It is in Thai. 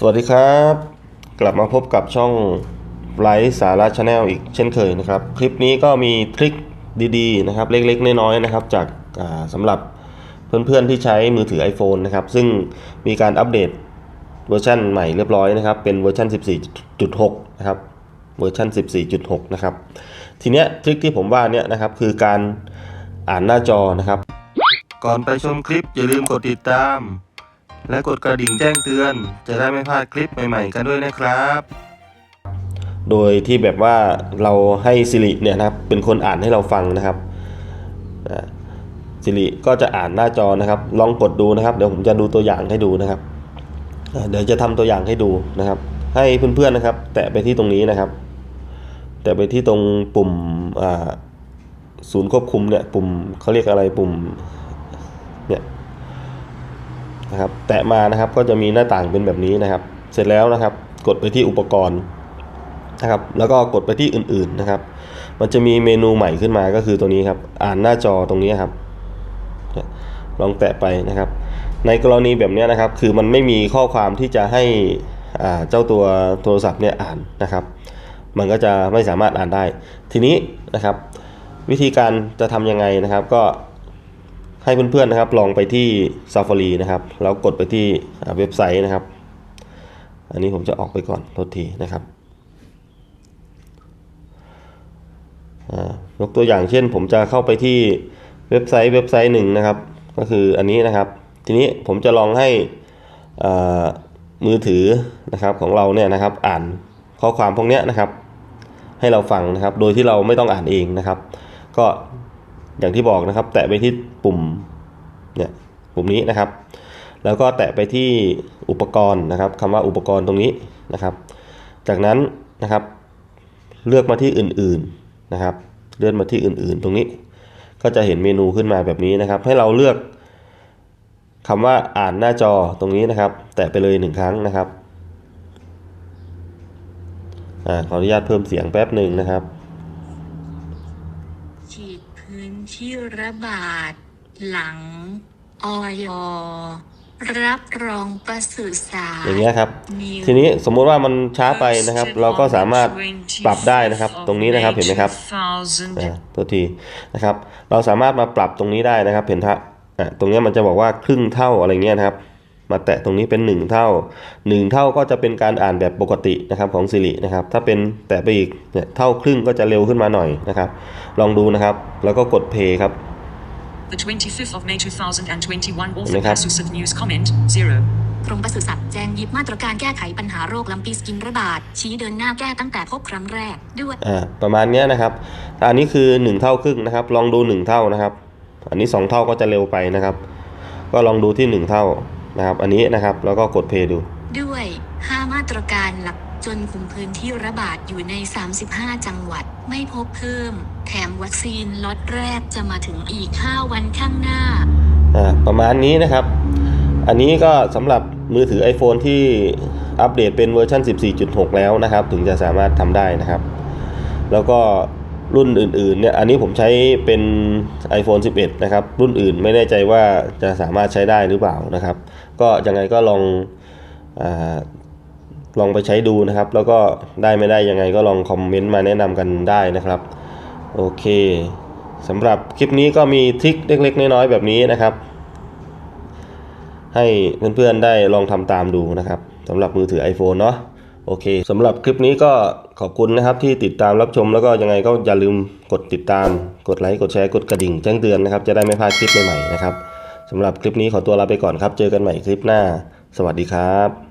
สวัสดีครับ กลับมาพบกับช่องไลฟ์สาระชาแนลอีกเช่นเคยนะครับ คลิปนี้ก็มีทริคดีๆนะครับ เล็กๆ น้อยๆนะครับ จากาสำหรับเพื่อนๆที่ใช้มือถือ iPhone นะครับ ซึ่งมีการอัปเดตเวอร์ชันใหม่เรียบร้อยนะครับ เป็นเวอร์ชัน14.6 นะครับ เวอร์ชัน14.6 นะครับ ทีเนี้ยทริคที่ผมว่าเนี่ยนะครับคือการอ่านหน้าจอนะครับ ก่อนไปชมคลิปอย่าลืมกดติดตาม และกดกระดิ่งแจ้งเตือน จะได้ไม่พลาดคลิปใหม่ๆ กันด้วยนะครับ โดยที่แบบว่าเราให้สิริเนี่ยนะครับเป็นคนอ่านให้เราฟังนะครับสิริก็จะอ่านหน้าจอนะครับ ลองกดดูนะครับ เดี๋ยวผมจะดูตัวอย่างให้ดูนะครับเดี๋ยวจะทำตัวอย่างให้ดูนะครับ ให้เพื่อนๆนะครับ แตะไปที่ตรงนี้นะครับ แตะไปที่ตรงปุ่มศูนย์ควบคุมเนี่ยปุ่มเขาเรียกอะไรปุ่มเนี่ย นะครับ แตะมานะครับก็จะมีหน้าต่างเป็นแบบนี้นะครับ เสร็จแล้วนะครับ กดไปที่อุปกรณ์นะครับ แล้วก็กดไปที่อื่นๆนะครับ มันจะมีเมนูใหม่ขึ้นมาก็คือตัวนี้ครับ อ่านหน้าจอตรงนี้ครับ ลองแตะไปนะครับ ในกรณีแบบนี้นะครับ คือมันไม่มีข้อความที่จะให้เจ้าตัวโทรศัพท์เนี่ยอ่านนะครับ มันก็จะไม่สามารถอ่านได้ ทีนี้นะครับ วิธีการจะทำยังไงนะครับ ก็ ให้เพื่อนๆนะครับ ลองไปที่ Safari นะครับ แล้วกดไปที่เว็บไซต์นะครับ อันนี้ผมจะออกไปก่อนโทษทีนะครับยกตัวอย่างเช่น ผมจะเข้าไปที่เว็บไซต์เว็บไซต์หนึ่งนะครับ ก็คืออันนี้นะครับ ทีนี้ผมจะลองให้มือถือนะครับของเราเนี่ยนะครับ อ่านข้อความพวกนี้นะครับ ให้เราฟังนะครับ โดยที่เราไม่ต้องอ่านเองนะครับ ก็อย่างที่บอกนะครับ แตะไปที่ปุ่ม เนี่ยปุ่มนี้นะครับ แล้วก็แตะไปที่อุปกรณ์นะครับคำว่าอุปกรณ์ตรงนี้นะครับ จากนั้นนะครับ เลือกมาที่อื่นๆนะครับ เลื่อนมาที่อื่นๆ ตรงนี้ ก็จะเห็นเมนูขึ้นมาแบบนี้นะครับ ให้เราเลือกคำว่าอ่านหน้าจอตรงนี้นะครับ แตะไปเลยหนึ่งครั้งนะครับอขออนุญาตเพิ่มเสียงแป๊บหนึ่งนะครับ ฉีดพื้นที่ระบาด หลังออยรับรองประสุสาอย่างเงี้ยครับมีทีนี้สมมุติว่ามันช้าไปนะครับ เราก็สามารถปรับได้นะครับ ตรงนี้นะครับเห็นไหมครับอ่าตัวทีนะครับ เราสามารถมาปรับตรงนี้ได้นะครับ เห็นทะอะตรงเนี้ยมันจะบอกว่าครึ่งเท่าอะไรเงี้ยนะครับ มาแตะตรงนี้เป็น 1 เท่า 1 เท่าก็จะเป็นการอ่านแบบปกตินะครับของสิรินะครับ ถ้าเป็นแตะไปอีกเนี่ยเท่าครึ่งก็จะเร็วขึ้นมาหน่อยนะครับ ลองดูนะครับ แล้วก็กดเพย์ครับ The 25th of May 2021 Ano author ka? Casus of News comment, 0. กรมปศุสัตว์แจ้งหยิบมาตรการแก้ไขปัญหาโรคลำปีสกินระบาด ชี้เดินหน้าแก้ตั้งแต่พบครั้งแรกด้วยอ่าประมาณเนี้ยนะครับ อันนี้คือ 1 เท่าครึ่งนะครับ ลองดู 1 เท่านะครับ อันนี้ 2 เท่าก็จะเร็วไปนะครับ ก็ลองดูที่ 1 เท่านะครับ อันนี้นะครับ แล้วก็กดเพย์ดู ด้วย 5 มาตรการหลักจนคุมพื้นที่ระบาดอยู่ใน 35 จังหวัดไม่พบเพิ่ม แถมวัคซีนล็อตแรกจะมาถึงอีก 5 วันข้างหน้า อ่าประมาณนี้นะครับ อันนี้ก็สำหรับมือถือ iPhone ที่อัปเดตเป็นเวอร์ชัน14.6 แล้วนะครับ ถึงจะสามารถทำได้นะครับ แล้วก็รุ่นอื่นๆเนี่ยอันนี้ผมใช้เป็น iPhone 11 นะครับ รุ่นอื่นไม่แน่ใจว่าจะสามารถใช้ได้หรือเปล่านะครับ ก็ยังไงก็ลองอาลองไปใช้ดูนะครับ แล้วก็ได้ไม่ได้ยังไงก็ลองคอมเมนต์มาแนะนำกันได้นะครับ โอเคสำหรับคลิปนี้ก็มีทริคเล็กๆ น้อยๆแบบนี้นะครับ ให้เพื่อนๆได้ลองทำตามดูนะครับสำหรับมือถือ iPhone เนาะโอเคสำหรับคลิปนี้ก็ขอบคุณนะครับที่ติดตามรับชมแล้วก็ยังไงก็อย่าลืมกดติดตาม กดไลค์กดแชร์กดกระดิ่งแจ้งเตือนนะครับจะได้ไม่พลาดคลิปใหม่ๆนะครับสำหรับคลิปนี้ขอตัวลาไปก่อนครับ เจอกันใหม่คลิปหน้า สวัสดีครับ